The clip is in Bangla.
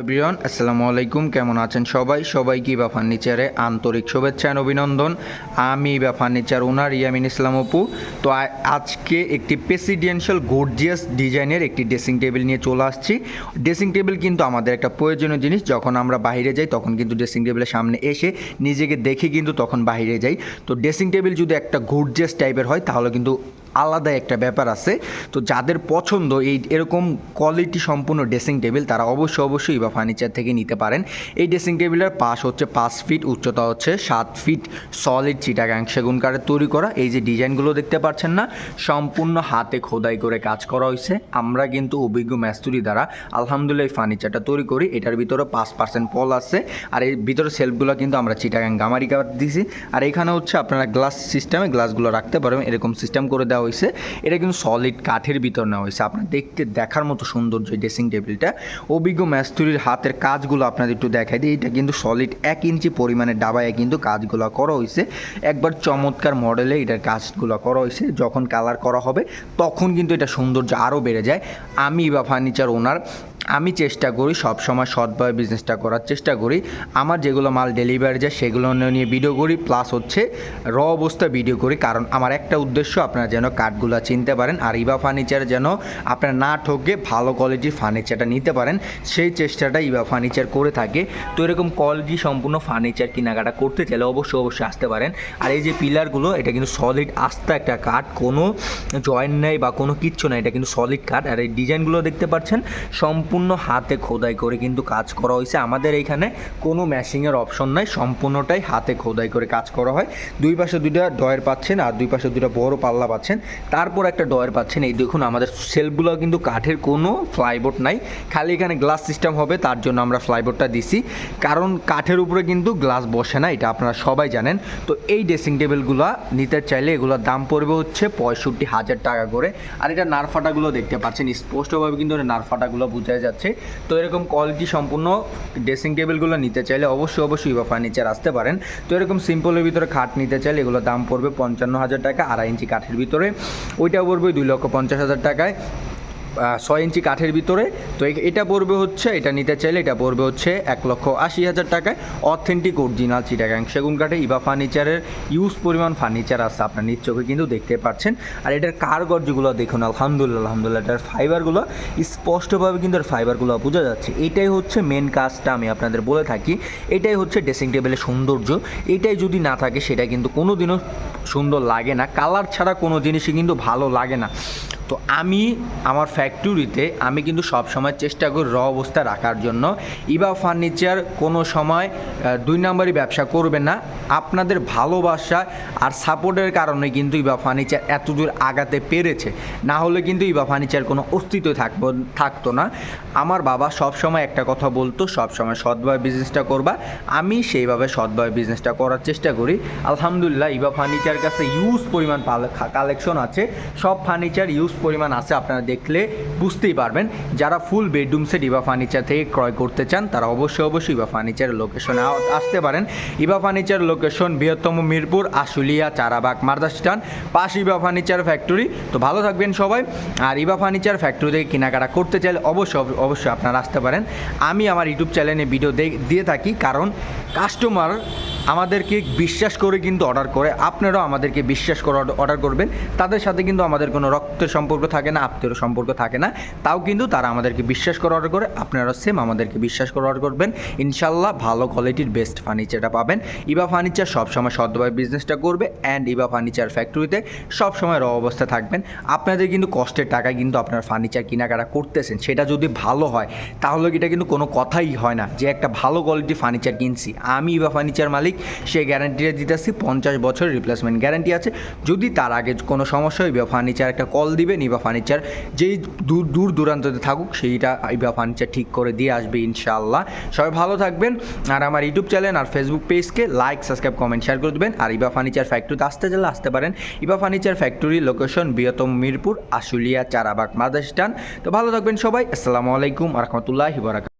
এভরিওয়ান আসসালামু আলাইকুম। কেমন আছেন সবাই? সবাইকে ইবা ফার্নিচারে আন্তরিক শুভেচ্ছা and অভিনন্দন। আমি Eva furniture owner Yamin Islam Apu. তো আজকে একটি প্রেসিডেন্সিয়াল গর্জিয়াস ডিজাইনের একটি ড্রেসিং টেবিল নিয়ে চলে আসছি। ড্রেসিং টেবিল কিন্তু আমাদের একটা প্রয়োজনীয় জিনিস। যখন আমরা বাইরে যাই, তখন কিন্তু ড্রেসিং টেবিলের সামনে এসে নিজেকে দেখে কিন্তু তখন বাইরে যাই। তো ড্রেসিং টেবিল যদি একটা গর্জিয়াস টাইপের হয়, তাহলে কিন্তু আলাদা একটা ব্যাপার আছে। তো যাদের পছন্দ এই এরকম কোয়ালিটি সম্পূর্ণ ড্রেসিং টেবিল তারা অবশ্যই অবশ্যই বা ফার্নিচার থেকে নিতে পারেন। এই ড্রেসিং টেবিলের পাশ হচ্ছে পাঁচ ফিট উচ্চতা হচ্ছে সাত ফিট সলিড চিটাগাং সেগুন কাঠের তৈরি করা। এই যে ডিজাইনগুলো দেখতে পাচ্ছেন না, সম্পূর্ণ হাতে খোদাই করে কাজ করা হয়েছে। আমরা কিন্তু অভিজ্ঞ ম্যাস্তুরি দ্বারা আলহামদুলিল্লাহ এই ফার্নিচারটা তৈরি করি। এটার ভিতরে পাঁচ পার্সেন্ট পল আছে। আর এর ভিতরে সেলফগুলো কিন্তু আমরা চিটাগাং গামারি কাঠ দিছি। আর এখানে হচ্ছে আপনারা গ্লাস সিস্টেমে গ্লাসগুলো রাখতে পারবেন। এরকম সিস্টেম করে দেওয়া হয়েছে। এটা কিন্তু সলিড কাঠের ভিতর নেওয়া হয়েছে। আপনার দেখতে, দেখার মতো সৌন্দর্য এই ড্রেসিং টেবিলটা অভিজ্ঞ ম্যাস্তুরির হাতের কাজগুলো আপনাদের একটু দেখাই দিই। এটা কিন্তু সলিড এক ইঞ্চি পরিমাণে ডাবায় কিন্তু কাজগুলো করা হয়েছে। একবার চমৎকার মডেলে এটার কাজগুলো করা হয়েছে। যখন কালার করা হবে, তখন কিন্তু এটা সৌন্দর্য আরও বেড়ে যায়। আমি বা ফার্নিচার ওনার আমি চেষ্টা করি সব সময় সৎভাবে বিজনেসটা করার চেষ্টা করি। আমার যেগুলো মাল ডেলিভারি যায়, সেগুলো নিয়ে ভিডিও করি প্লাস হচ্ছে র অবস্থা ভিডিও করি। কারণ আমার একটা উদ্দেশ্য, আপনারা যেন কাঠগুলো চিনতে পারেন আর ইবা ফার্নিচার যেন আপনারা না ঠকে ভালো কোয়ালিটির ফার্নিচারটা নিতে পারেন, সেই চেষ্টাটা ইবা ফার্নিচার করে থাকে। তো এরকম কোয়ালিটি সম্পূর্ণ ফার্নিচার কেনাকাটা করতে চাইলে অবশ্যই অবশ্যই আসতে পারেন। আর এই যে পিলারগুলো এটা কিন্তু সলিড আস্তা একটা কাঠ, কোনো জয়েন্ট নেই বা কোনো কিচ্ছু নাই, এটা কিন্তু সলিড কাঠ। আর এই ডিজাইনগুলো দেখতে পাচ্ছেন, সম্পূর্ণ হাতে খোদাই করে কিন্তু কাজ করা হয়েছে। আমাদের এইখানে কোনো ম্যাশিংয়ের অপশন নাই, সম্পূর্ণটাই হাতে খোদাই করে কাজ করা হয়। দুই পাশে দুইটা ডয়ের পাচ্ছেন আর দুই পাশে দুইটা বড় পাল্লা পাচ্ছেন। তারপর একটা ডয়ের পাচ্ছেন, এই দেখুন আমাদের সেলফগুলো কিন্তু কাঠের কোনো ফ্লাইবোর্ড নাই। খালি এখানে গ্লাস সিস্টেম হবে, তার জন্য আমরা ফ্লাইবোর্ডটা দিছি। কারণ কাঠের উপরে কিন্তু গ্লাস বসে না, এটা আপনারা সবাই জানেন। তো এই ড্রেসিং টেবিলগুলো নিতে চাইলে এগুলোর দাম পড়বে হচ্ছে পঁয়ষট্টি হাজার টাকা করে। আর এটা নারফাটাগুলো দেখতে পাচ্ছেন, স্পষ্টভাবে কিন্তু নারফাটাগুলো বোঝা যাচ্ছে। তো এরকম কোয়ালিটি সম্পূর্ণ ড্রেসিং টেবিলগুলো নিতে চাইলে অবশ্যই অবশ্যই বা ফার্নিচার আসতে পারেন। তো এরকম সিম্পলের ভিতরে খাট নিতে চাইলে এগুলো দাম পড়বে পঞ্চান্ন হাজার টাকা, আড়াই ইঞ্চি কাঠের ভিতরে। ওইটা পড়বে দুই লক্ষ পঞ্চাশ হাজার টাকায়। ছয় ইঞ্চি কাঠের ভিতরে। তো এটা পড়বে হচ্ছে, এটা নিতে চাইলে এটা পড়বে হচ্ছে এক লক্ষ আশি হাজার টাকায়। অথেন্টিক অরিজিনাল চিটাগাং সেগুন কাঠে ইভা ফার্নিচারের ইউজ পরিমাণ ফার্নিচার আছে আপনার নিজ চোখে কিন্তু দেখতে পাচ্ছেন। আর এটার কারগর্যগুলো দেখুন, আলহামদুলিল্লাহ আলহামদুলিল্লাহ, এটার ফাইবারগুলো স্পষ্টভাবে কিন্তু এর ফাইবারগুলো বোঝা যাচ্ছে। এটাই হচ্ছে মেন কাজটা আমি আপনাদের বলে থাকি। এটাই হচ্ছে ড্রেসিং টেবিলের সৌন্দর্য। এটাই যদি না থাকে, সেটা কিন্তু কোনো দিনও সুন্দর লাগে না। কালার ছাড়া কোনো জিনিসই কিন্তু ভালো লাগে না। তো আমি আমার ফ্যাক্টরিতে আমি কিন্তু সব সময় চেষ্টা করি র অবস্থা রাখার জন্য। ইবা ফার্নিচার কোনো সময় দুই নম্বরই ব্যবসা করবে না। আপনাদের ভালোবাসা আর সাপোর্টের কারণে কিন্তু ইবা ফার্নিচার এত দূর আগাতে পেরেছে। না হলে কিন্তু ইবা ফার্নিচার কোনো অস্তিত্ব থাকব, থাকতো না। আমার বাবা সব সময় একটা কথা বলতো সব সময় সৎভাবে বিজনেসটা করবা। আমি সেইভাবে সৎভাবে বিজনেসটা করার চেষ্টা করি। আলহামদুলিল্লাহ ইবা ফার্নিচার কাছে ইউজ পরিমাণ কালেকশন আছে। সব ফার্নিচার ইউজ পরিমাণ আছে আপনারা দেখলে বুঝতেই পারবেন, যারা full bedroom set Eva furniture থেকে ক্রয় করতে চান, তারা অবশ্যই অবশ্যই ইভা ফার্নিচারের লোকেশনে আসতে পারেন। ইভা ফার্নিচার লোকেশন বৃহত্তম মিরপুর, আশুলিয়া, চারাবাগ মার্দাস্টান পাশ ইভা ফার্নিচার ফ্যাক্টরি তো ভালো থাকবেন সবাই। আর ইভা ফার্নিচার ফ্যাক্টরি থেকে কেনাকাটা করতে চাইলে অবশ্যই অবশ্যই আপনারা আসতে পারেন। আমি আমার ইউটিউব চ্যানেলে ভিডিও দিয়ে থাকি, কারণ কাস্টমার আমাদেরকে বিশ্বাস করে কিন্তু অর্ডার করে। আপনারাও আমাদেরকে বিশ্বাস করে অর্ডার করবেন। তাদের সাথে কিন্তু আমাদের কোনো রক্তের সম্পর্ক থাকে না আত্মীয় সম্পর্ক থাকে না। তাও কিন্তু তারা আমাদেরকে বিশ্বাস করে অর্ডার করে আপনারা সেম আমাদেরকে বিশ্বাস করে অর্ডার করবেন। ইনশাল্লাহ ভালো কোয়ালিটির বেস্ট ফার্নিচারটা পাবেন। ইবা ফার্নিচার সবসময় সদ্যভাবে বিজনেসটা করবে অ্যান্ড ইবা ফার্নিচার ফ্যাক্টরিতে সবসময় র অবস্থা থাকবেন। আপনাদের কিন্তু কষ্টের টাকায় কিন্তু আপনার ফার্নিচার কেনাকাটা করতেছেন, সেটা যদি ভালো হয়, তাহলে এটা কিন্তু কোনো কথাই হয় না যে একটা ভালো কোয়ালিটির ফার্নিচার কিনছি। আমি ইবা ফার্নিচার মালিক, সে গ্যারান্টিটা দিতেছি, পঞ্চাশ বছরের রিপ্লেসমেন্ট গ্যারান্টি আছে। যদি তার আগে কোনো সমস্যা হয় ইবা ফার্নিচার একটা কল দিবেন ইবা ফার্নিচার যেই দূর দূর দূরান্ততে থাকুক, সেইটা আইবা ফার্নিচার ঠিক করে দিয়ে আসবে ইনশাআল্লাহ। সবাই ভালো থাকবেন। আর আমার ইউটিউব চ্যানেল আর ফেসবুক পেজকে লাইক সাবস্ক্রাইব কমেন্ট শেয়ার করে দেবেন। আর ইবা ফার্নিচার ফ্যাক্টরিতে আসতে চাইলে আসতে পারেন। ইবা ফার্নিচার ফ্যাক্টরি লোকেশন বৃহত্তম মিরপুর, আশুলিয়া, চারাবাগ মাদাস্টান তো ভালো থাকবেন সবাই। আসসালামু আলাইকুম রহমতুল্লাহ বারাকাত